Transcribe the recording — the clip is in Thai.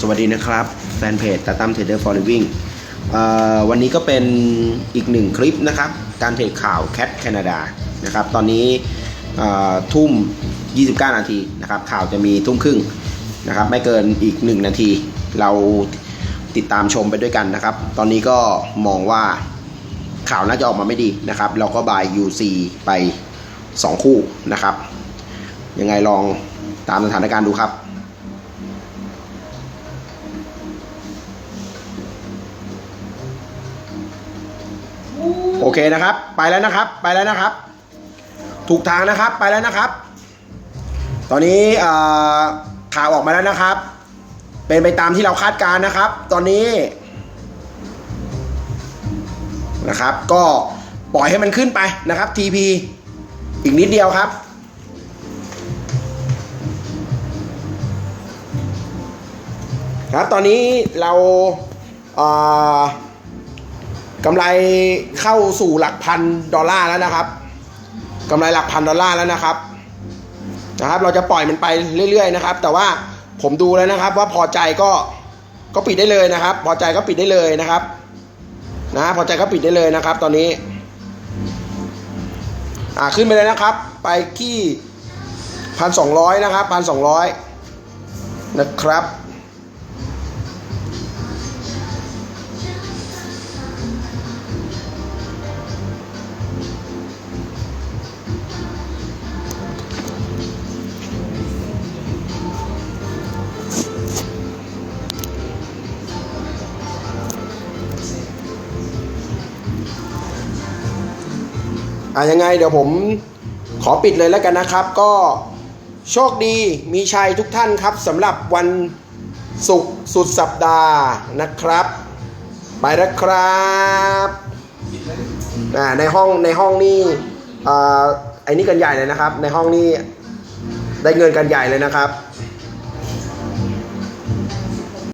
สวัสดีนะครับ แฟนเพจตาตั้มเทรดเดอร์ฟอร์ลิวิ่งวันนี้ก็เป็นอีกหนึ่งคลิปนะครับ การเทรดข่าวแคทแคนาดานะครับ ตอนนี้ทุ่ม 29 นาทีนะครับ ข่าวจะมีทุ่มครึ่งนะครับ ไม่เกินอีก 1 นาที เราติดตามชมไปด้วยกันนะครับ ตอนนี้ก็มองว่าข่าวน่าจะออกมาไม่ดีนะครับ เราก็บาย UC ไป 2 คู่นะครับ ยังไงลองตามสถานการณ์ดูครับ โอเคนะครับ ไปแล้วนะครับ ไปแล้วนะครับ ถูกทางนะครับ ไปแล้วนะครับ ตอนนี้ข่าวออกมาแล้วนะครับ เป็นไปตามที่เราคาดการณ์นะครับ ตอนนี้นะครับ ก็ปล่อยให้มันขึ้นไปนะครับ TP อีกนิดเดียวครับครับตอนนี้เราเอ่อ กำไรเข้าสู่หลักพันดอลลาร์แล้วนะครับกำไรหลักพันดอลลาร์แล้วนะครับนะครับ เราจะปล่อยมันไปเรื่อย ๆ นะครับ แต่ว่าผมดูแล้วนะครับ ว่าพอใจก็ก็ปิดได้เลยนะครับ พอใจก็ปิดได้เลยนะครับ นะ พอใจก็ปิดได้เลยนะครับ ตอนนี้อ่าขึ้นไปเลยนะครับ ไปที่พันสองร้อยนะครับพันสองร้อยนะครับ อะยังไงเดี๋ยวผมขอปิดเลยแล้วกันนะครับ ก็โชคดีมีชัยทุกท่านครับสำหรับวันศุกร์สุดสัปดาห์นะครับ ไปแล้วครับในห้องในห้องนี่อ่าไอ้นี่กันใหญ่เลยนะครับ ในห้องนี่ได้เงินกันใหญ่เลยนะครับ